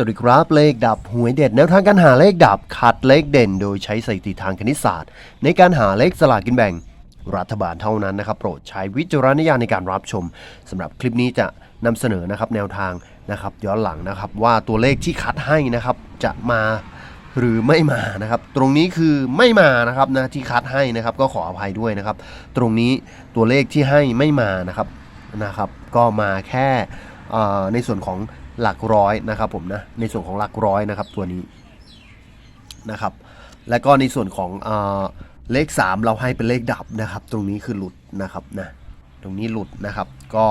สวัสดีครับเลขดับหวยเด็ดแนวทางการหาเลขดับคัดเลขเด่น โดยใช้สถิติทางคณิตศาสตร์ ในการหาเลขสลากกินแบ่ง รัฐบาลเท่านั้นนะครับ โปรดใช้วิจารณญาณในการรับชมสำหรับคลิปนี้จะนำเสนอนะครับแนวทางนะครับย้อนหลังนะครับว่าตัวเลขที่คัดให้นะครับจะมาหรือไม่มานะครับ ตรงนี้คือไม่มานะครับนะที่คัดให้นะครับ ก็ขออภัยด้วยนะครับ ตรงนี้ตัวเลขที่ให้ไม่มานะครับนะครับ ก็มาแค่ ในส่วนของหลักร้อยนะครับผมนะในส่วนของหลักร้อยนะครับตัวนี้นะครับ และก็ในส่วนของเอเลข 3 เราให้เป็นเลขดับนะครับ ตรงนี้คือหลุดนะครับนะตรงนี้หลุดนะครับ ก็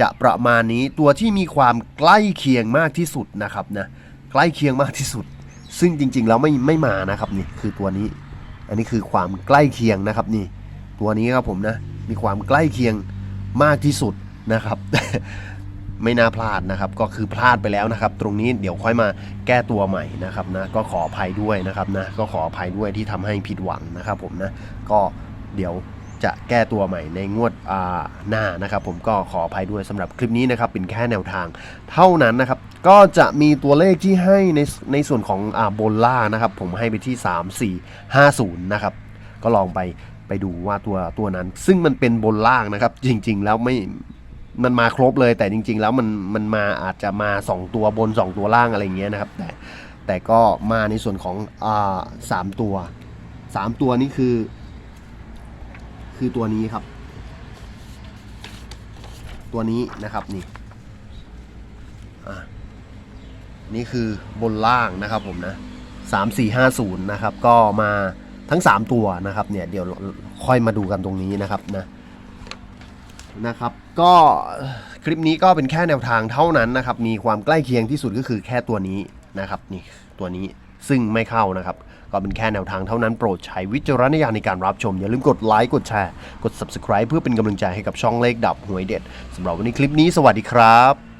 จะประมาณนี้ตัวที่มีความใกล้เคียงมากที่สุดนะครับนะใกล้เคียงมากที่สุด ซึ่งจริงๆแล้วไม่ไม่มานะครับนี่คือตัวนี้ อันนี้คือความใกล้เคียงนะครับนี่ ตัวนี้ครับผมนะมีความใกล้เคียงมากที่สุดนะครับ ไม่น่าพลาดนะครับ ก็คือพลาดไปแล้วนะครับ ตรงนี้เดี๋ยวค่อยมาแก้ตัวใหม่นะครับนะก็ขออภัยด้วยนะครับนะก็ขออภัยด้วยที่ทำให้ผิดหวังนะครับผมนะก็เดี๋ยวจะแก้ตัวใหม่ในงวดอ่าหน้านะครับผมก็ขออภัยด้วยสำหรับคลิปนี้นะครับเป็นแค่แนวทางเท่านั้นนะครับ ก็จะมีตัวเลขที่ให้ในในส่วนของอ่าโบนล่านะครับผมให้ไปที่ 3 4 5 0นะครับก็ลองไปไปดูว่าตัวตัวนั้น ซึ่งมันเป็นบนล่างนะครับ จริง ๆ แล้วไม่ มันมาครบเลย แต่จริง ๆ แล้วมันมันมาอาจจะมา 2 ตัวบน 2 ตัวล่างอะไรเงี้ยนะครับ แต่แต่ก็มาในส่วนของอ่าสามตัวสามตัวนี้คือ คือตัวนี้ครับ ตัวนี้นะครับนี่อะนี่คือบนล่างนะครับผมนะสามสี่ห้าศูนย์นะครับ ก็มาทั้ง 3 ตัวนะครับเนี่ยเดี๋ยวค่อยมาดูกันตรงนี้นะครับนะ นะครับก็คลิปนี้ก็เป็นแค่แนวทางเท่านั้นนะครับ มีความใกล้เคียงที่สุดก็คือแค่ตัวนี้นะครับนี่ตัวนี้ซึ่งไม่เข้านะครับ ก็เป็นแค่แนวทางเท่านั้นโปรดใช้วิจารณญาณในการรับชม อย่าลืมกดไลค์กดแชร์ กด subscribe เพื่อเป็นกำลังใจให้กับช่องเลขดับหวยเด็ดสำหรับวันนี้คลิปนี้สวัสดีครับ